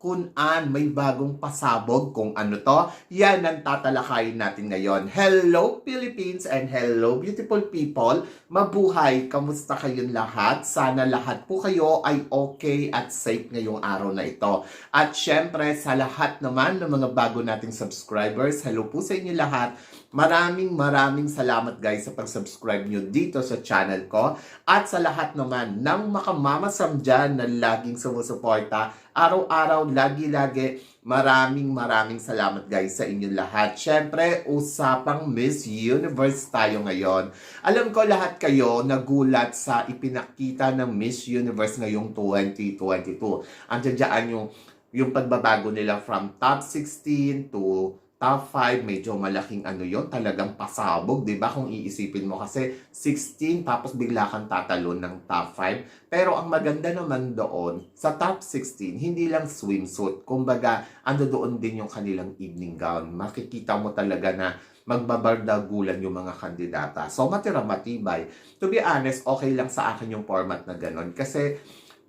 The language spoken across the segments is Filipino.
kung an may bagong pasabog kung ano to. Yan ang tatalakayin natin ngayon. Hello Philippines and hello beautiful people. Mabuhay! Kamusta kayong lahat? Sana lahat po kayo ay okay at safe ngayong araw na ito. At syempre sa lahat naman ng mga bago nating subscribers, hello po sa inyo lahat. Maraming maraming salamat guys sa pag-subscribe nyo dito sa channel ko at sa lahat naman ng makamamasam dyan na laging sumusuporta araw-araw, lagi-lagi. Maraming maraming salamat guys sa inyong lahat. Syempre, usapang Miss Universe tayo ngayon. Alam ko lahat kayo nagulat sa ipinakita ng Miss Universe ngayong 2022. Andiyan dyan yung, yung pagbabago nila from top 16 to top 5, medyo malaking ano yon talagang pasabog, di ba? Kung iisipin mo kasi 16 tapos bigla kang tatalon ng top 5. Pero ang maganda naman doon, sa top 16, hindi lang swimsuit. Kumbaga, ando doon din yung kanilang evening gown. Makikita mo talaga na magbabardagulan yung mga kandidata. So, matira matibay. To be honest, okay lang sa akin yung format na ganon. Kasi,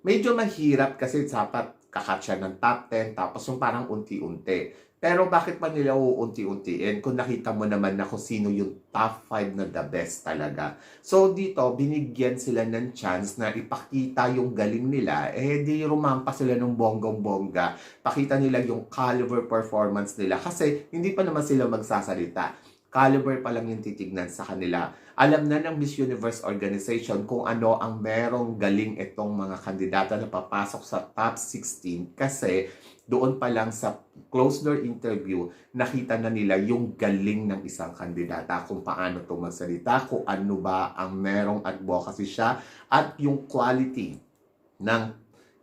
medyo mahirap kasi dapat kakatcha ng top 10 tapos yung parang unti-unti. Pero bakit pa nila uunti-untiin kung nakita mo naman na kung sino yung top 5 na the best talaga. So dito, binigyan sila ng chance na ipakita yung galing nila. Eh di rumampa sila ng bonggong-bongga. Pakita nila yung caliber performance nila kasi hindi pa naman sila magsasalita. Caliber pa lang yung titignan sa kanila. Alam na ng Miss Universe Organization kung ano ang merong galing itong mga kandidata na papasok sa top 16 kasi doon pa lang sa closed door interview, nakita na nila yung galing ng isang kandidata, kung paano ito magsalita, kung ano ba ang merong advocacy siya, at yung quality ng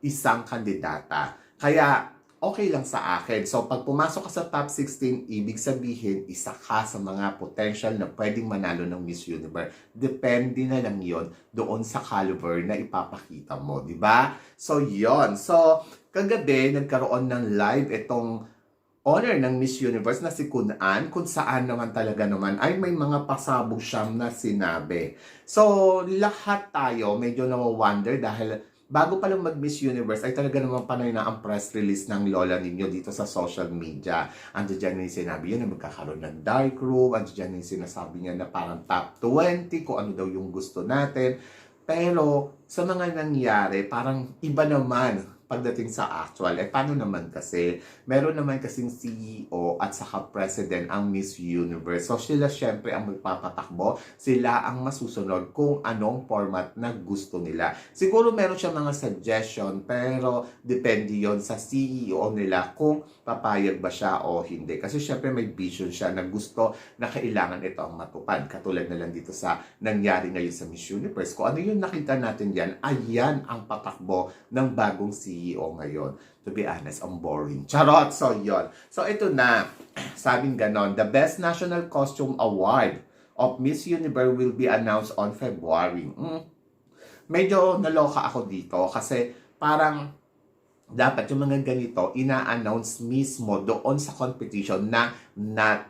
isang kandidata. Kaya, okay lang sa akin. So, pag pumasok ka sa top 16, ibig sabihin, isa ka sa mga potential na pwedeng manalo ng Miss Universe. Depende na lang yon doon sa caliber na ipapakita mo, di ba? So, yon So, kagabi, nagkaroon ng live itong honor ng Miss Universe na si Kunan, kung saan naman talaga naman ay may mga pasabog siyang na sinabi. So, lahat tayo medyo na-wonder dahil bago pa lang mag-Miss Universe, ay talaga naman panay na ang press release ng lola ninyo dito sa social media. Ando dyan yung sinabi yun na magkakaroon ng dark room, ando dyan yung sinasabi niya na parang top 20, kung ano daw yung gusto natin. Pero sa mga nangyari, parang iba naman pagdating sa actual. Eh, paano naman kasi? Meron naman kasing CEO at saka president ang Miss Universe. So, sila syempre ang magpapatakbo. Sila ang masusunod kung anong format na gusto nila. Siguro meron siya mga suggestion, pero depende yon sa CEO nila kung papayag ba siya o hindi. Kasi syempre may vision siya na gusto na kailangan ito ang matupad. Katulad na lang dito sa nangyari ngayon sa Miss Universe. Kung ano yung nakita natin yan, ayan ang patakbo ng bagong CEO ngayon. To be honest, ang boring. Charot! So, yon. So, ito na. Sabing ganon, the Best National Costume Award of Miss Universe will be announced on February. Mm. Medyo naloka ako dito kasi parang dapat yung mga ganito ina-announce mismo doon sa competition na not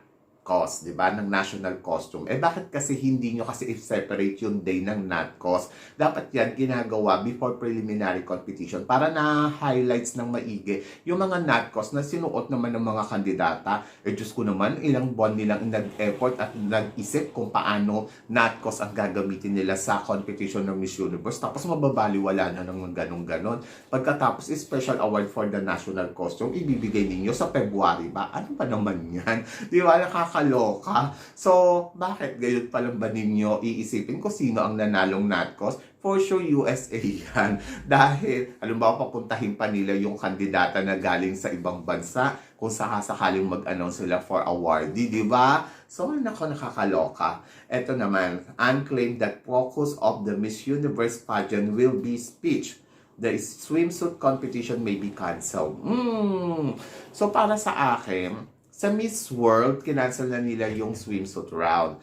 cost, di ba, ng national costume. Eh bakit kasi hindi nyo kasi i-separate yung day ng not cost? Dapat yan ginagawa before preliminary competition para na-highlights ng maigi yung mga not cost na sinuot naman ng mga kandidata. Eh Diyos ko naman, ilang buwan nilang nag-effort at nag-isip kung paano not cost ang gagamitin nila sa competition ng Miss Universe. Tapos mababaliwala na ng ganun-ganon. Pagkatapos, special award for the national costume, ibibigay ninyo sa February ba? Ano ba naman yan? Di ba? Nakaka nakakaloka. So, bakit gayon pa lang ba ninyo iisipin kung sino ang nanalong Natcos? For sure, USA yan. Dahil, alam ba, papuntahin pa nila yung kandidata na galing sa ibang bansa kung sakasakaling mag-announce sila for awardee, di ba? So, nako, nakakaloka. Ito naman, unclaimed that focus of the Miss Universe pageant will be speech the swimsuit competition may be canceled. Mm. So, para sa akin, sa Miss World, kinancel na nila yung swimsuit round.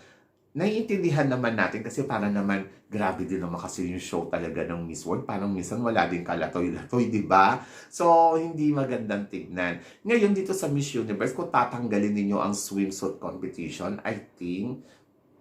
naiintindihan naman natin kasi para naman grabe din naman kasi yung show talaga ng Miss World. Parang minsan wala din kalatoy-latoy, di ba? So, hindi magandang tignan. Ngayon dito sa Miss Universe, kung tatanggalin ninyo ang swimsuit competition, I think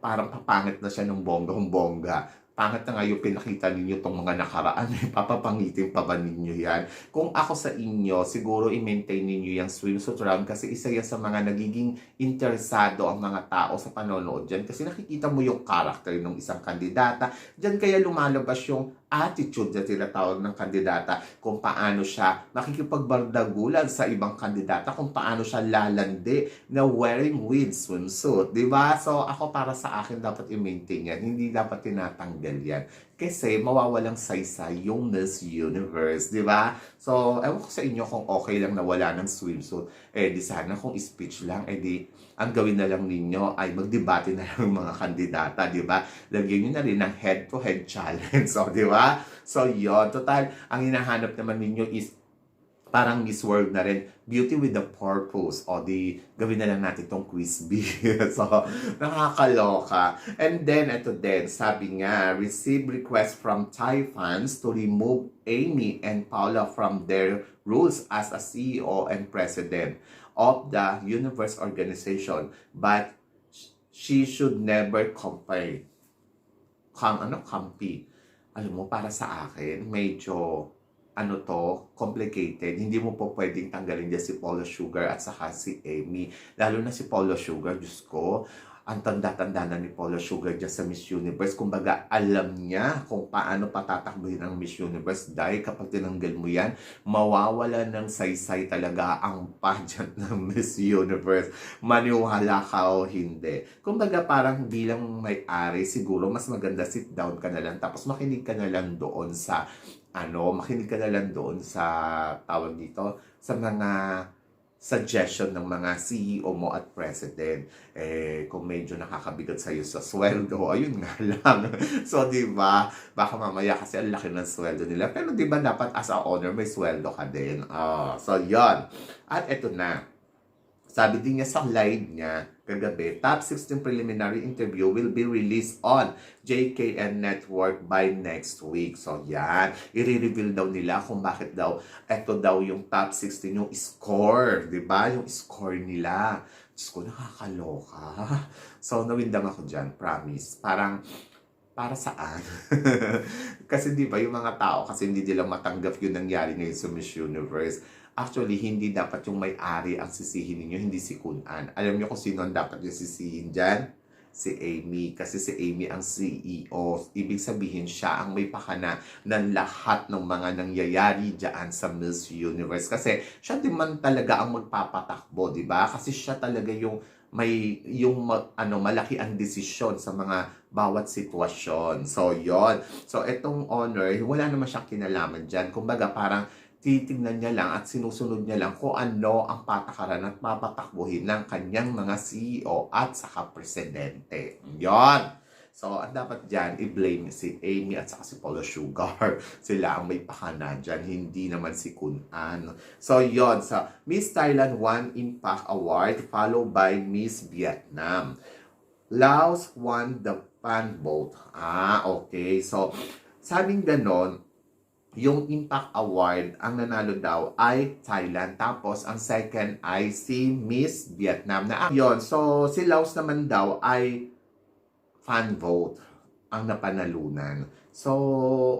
parang papangit na siya ng bonggang-bongga. Pangit na nga yung pinakita ninyo tong mga nakaraan. Papapangitin pa ba ninyo yan? Kung ako sa inyo, siguro i-maintain ninyo yung swimsuit round kasi isa yan sa mga nagiging interesado ang mga tao sa panonood dyan. Kasi nakikita mo yung character ng isang kandidata. Dyan kaya lumalabas yung attitude na tinatawag ng kandidata kung paano siya makikipagbardagulan sa ibang kandidata kung paano siya lalandi na wearing with swimsuit. di ba? So ako para sa akin dapat i-maintain yan. Hindi dapat tinatanggal yan. Kasi mawawalang saysay yung Miss Universe, di ba? So, ewan ko sa inyo kung okay lang na wala ng swimsuit. Eh, di sana kung speech lang, eh di, ang gawin na lang ninyo ay magdebate na lang mga kandidata, di ba? Lagyan nyo na rin ng head-to-head challenge, so, di ba? So, yon Total, ang hinahanap naman ninyo is parang Miss World na rin, beauty with a purpose. O di, gawin na lang natin tong quiz bee. so, nakakaloka. And then, ito din, sabi nga, receive request from Thai fans to remove Amy and Paula from their roles as a CEO and president of the Universe Organization. But she should never compare. Kam, ano, kampi. Alam mo, para sa akin, medyo ano to, complicated. Hindi mo po pwedeng tanggalin dyan si Polo Sugar at saka si Amy. Lalo na si Polo Sugar, Diyos ko, ang tanda-tanda na ni Polo Sugar dyan sa Miss Universe. Kumbaga, alam niya kung paano patatakbuhin ang Miss Universe dahil kapag tinanggal mo yan, mawawala ng saysay talaga ang pageant ng Miss Universe. Maniwala ka o hindi. Kumbaga, parang bilang may-ari, siguro mas maganda sit down ka na lang tapos makinig ka na lang doon sa ano, makinig ka na lang doon sa tawag dito, sa mga suggestion ng mga CEO mo at president. Eh, kung medyo nakakabigat sa'yo sa sweldo, ayun nga lang. so, di ba, baka mamaya kasi ang laki ng sweldo nila. Pero di ba dapat as a owner, may sweldo ka din. Ah, so, yon At eto na. Sabi din niya sa live niya kagabi, top 16 preliminary interview will be released on JKN Network by next week. So yan, i-reveal daw nila kung bakit daw eto daw yung top 16 yung score, 'di ba? Yung score nila. Diyos ko, nakakaloka. So, nawindang ako dyan, promise. Parang, para saan? kasi di ba yung mga tao kasi hindi nila matanggap yung nangyari ngayon sa Miss Universe. Actually, hindi dapat yung may-ari ang sisihin ninyo, hindi si Kunan. Alam niyo kung sino ang dapat yung sisihin dyan? Si Amy. Kasi si Amy ang CEO. Ibig sabihin, siya ang may pakana ng lahat ng mga nangyayari dyan sa Miss Universe. Kasi siya din man talaga ang magpapatakbo, di ba? Kasi siya talaga yung may yung ano malaki ang desisyon sa mga bawat sitwasyon. So, yon So, etong honor, wala naman siyang kinalaman dyan. Kumbaga, parang titignan niya lang at sinusunod niya lang kung ano ang patakaran at mapatakbuhin ng kanyang mga CEO at saka presidente. Yon. So, ang dapat dyan, i-blame si Amy at saka si Polo Sugar. Sila ang may pakana dyan, hindi naman si Kun An. So, yon Sa Miss Thailand One Impact Award, followed by Miss Vietnam. Laos won the fan vote. Ah, okay. So, sabing ganon, yung Impact Award, ang nanalo daw ay Thailand. Tapos, ang second ay si Miss Vietnam. Na, yun, so si Laos naman daw ay fan vote ang napanalunan. So,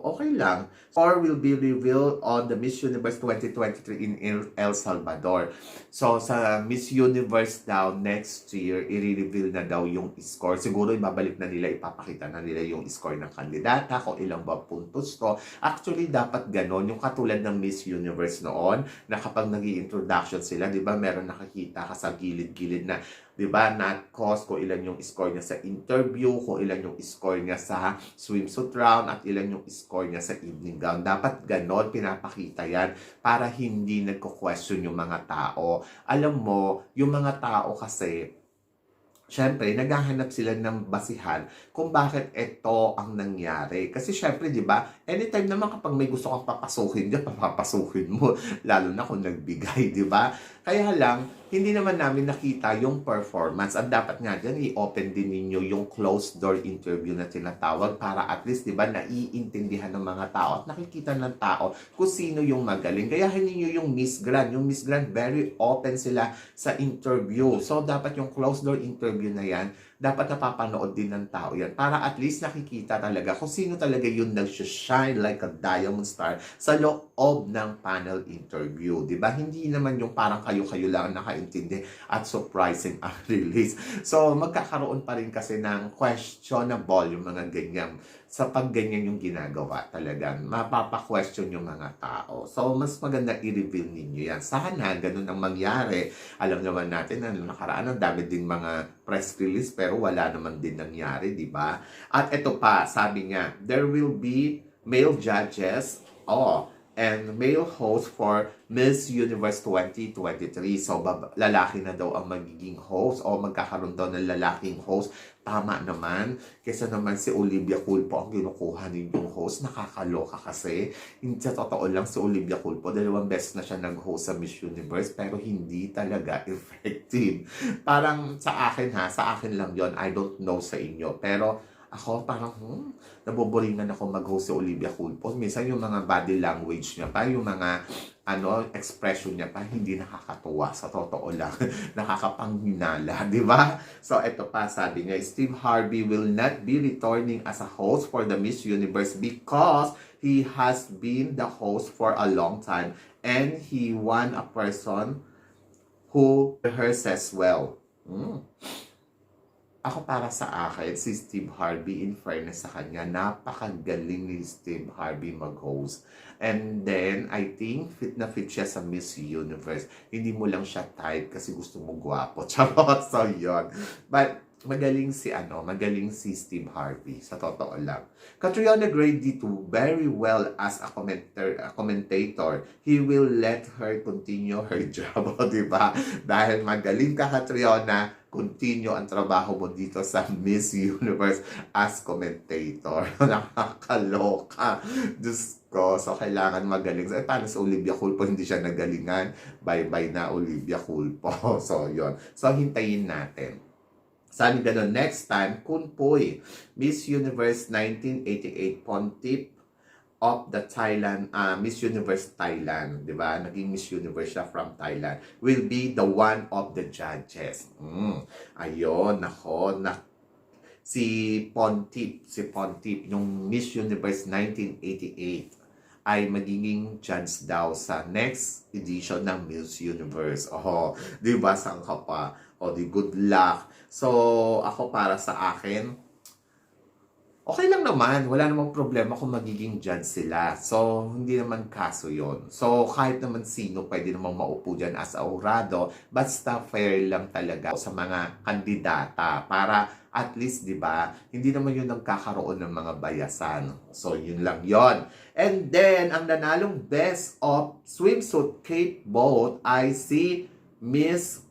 okay lang. Or will be revealed on the Miss Universe 2023 in El- Salvador. So, sa Miss Universe daw next year, i-reveal na daw yung score. Siguro ibabalik na nila, ipapakita na nila yung score ng kandidata, kung ilang ba puntos to. Actually, dapat ganon. Yung katulad ng Miss Universe noon, na kapag nag introduction sila, di ba, meron nakakita ka sa gilid-gilid na 'di ba? Not cost kung ilan yung score niya sa interview, kung ilan yung score niya sa swimsuit round at ilan yung score niya sa evening gown. Dapat ganon pinapakita 'yan para hindi nagko-question yung mga tao. Alam mo, yung mga tao kasi Siyempre, naghahanap sila ng basihan kung bakit ito ang nangyari. Kasi syempre, di ba, anytime naman kapag may gusto kang papasukin dyan, papapasukin mo. Lalo na kung nagbigay, di ba? Kaya lang, hindi naman namin nakita yung performance. At dapat nga dyan, i-open din ninyo yung closed door interview na tinatawag para at least, di ba, naiintindihan ng mga tao at nakikita ng tao kung sino yung magaling. Kaya hindi nyo yung Miss Grand. Yung Miss Grand, very open sila sa interview. So, dapat yung closed door interview na yan, dapat napapanood din ng tao yan para at least nakikita talaga kung sino talaga yung nag-shine like a diamond star sa loob ng panel interview. Ba? Hindi naman yung parang kayo-kayo lang ang nakaintindi at surprising ang release. So, magkakaroon pa rin kasi ng questionable yung mga ganyan sa pag ganyan yung ginagawa talagang mapapa-question yung mga tao. So, mas maganda i-reveal ninyo yan. Sana ganun ang mangyari. Alam naman natin na nakaraan ang dami din mga press release pero wala naman din nangyari, di ba? At ito pa, sabi niya, there will be male judges, oh, and male host for Miss Universe 2023. So, lalaki na daw ang magiging host o magkakaroon daw ng lalaking host. Tama naman. Kesa naman si Olivia Culpo ang kinukuha ninyong host. Nakakaloka kasi. Hindi sa totoo lang si Olivia Culpo. Dalawang beses na siya nag-host sa Miss Universe pero hindi talaga effective. Parang sa akin ha, sa akin lang yon I don't know sa inyo. Pero ako parang, hmm, naboboringan ako mag-host si Olivia Culpo. Minsan yung mga body language niya pa, yung mga ano, expression niya pa, hindi nakakatuwa. Sa totoo lang, nakakapanghinala, di ba? So, ito pa, sabi niya, Steve Harvey will not be returning as a host for the Miss Universe because he has been the host for a long time and he won a person who rehearses well. Hmm. Ako para sa akin, si Steve Harvey, in fairness sa kanya, napakagaling ni Steve Harvey mag-host. And then, I think, fit na fit siya sa Miss Universe. Hindi mo lang siya type kasi gusto mo gwapo. Charot, so yun. But, magaling si ano, magaling si Steve Harvey, sa totoo lang. Catriona Gray did very well as a commentator, a commentator. He will let her continue her job, o, di ba? Dahil magaling ka, Catriona, continue ang trabaho mo dito sa Miss Universe as commentator. Nakakaloka. Diyos ko. So, kailangan magaling. Eh, paano sa Olivia Culpo? Hindi siya nagalingan. Bye-bye na Olivia Culpo. So, yon So, hintayin natin. Sabi ganun, next time, Kun Poy, Miss Universe 1988 Pontip of the Thailand, uh, Miss Universe Thailand, di ba? Naging Miss Universe siya from Thailand, will be the one of the judges. Mm. Ayun, nako, na, si Pontip, si Pontip, yung Miss Universe 1988, ay magiging judge daw sa next edition ng Miss Universe. Oh, di ba? Saan ka pa? O, di good luck. So, ako para sa akin, okay lang naman. Wala namang problema kung magiging judge sila. So, hindi naman kaso yon So, kahit naman sino pwede namang maupo dyan as aurado, basta fair lang talaga sa mga kandidata para at least, di ba, hindi naman yun nagkakaroon ng mga bayasan. So, yun lang yon And then, ang nanalong best of swimsuit cape boat ay si Miss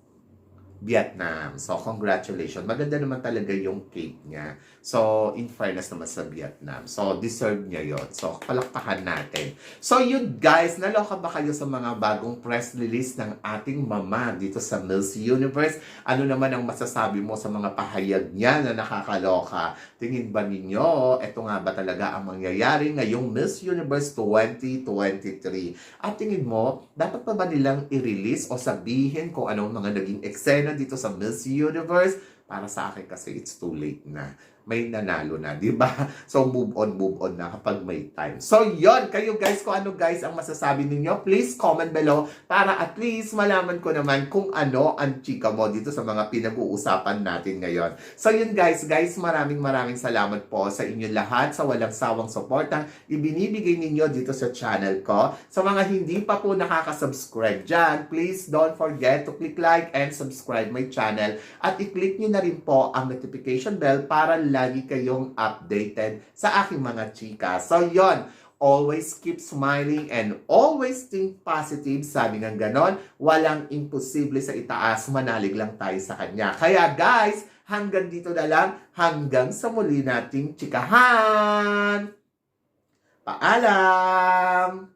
Vietnam. So, congratulations. Maganda naman talaga yung cake niya. So, in fairness naman sa Vietnam. So, deserve niya yon So, palakpakan natin. So, yun guys, naloka ba kayo sa mga bagong press release ng ating mama dito sa Miss Universe? Ano naman ang masasabi mo sa mga pahayag niya na nakakaloka? Tingin ba ninyo, ito nga ba talaga ang mangyayari ngayong Miss Universe 2023? At tingin mo, dapat pa ba nilang i-release o sabihin kung anong mga naging eksena dito sa Miss Universe? Para sa akin kasi it's too late na. May nanalo na, di ba? So move on, move on na kapag may time. So yon kayo guys, kung ano guys ang masasabi ninyo, please comment below para at least malaman ko naman kung ano ang chika mo dito sa mga pinag-uusapan natin ngayon. So yun guys, guys, maraming maraming salamat po sa inyo lahat sa walang sawang suporta ibinibigay ninyo dito sa channel ko. Sa mga hindi pa po nakaka-subscribe dyan, please don't forget to click like and subscribe my channel at i-click nyo na rin po ang notification bell para lagi kayong updated sa aking mga chika. So yon always keep smiling and always think positive. Sabi ng ganon, walang imposible sa itaas, manalig lang tayo sa kanya. Kaya guys, hanggang dito na lang, hanggang sa muli nating chikahan! Paalam!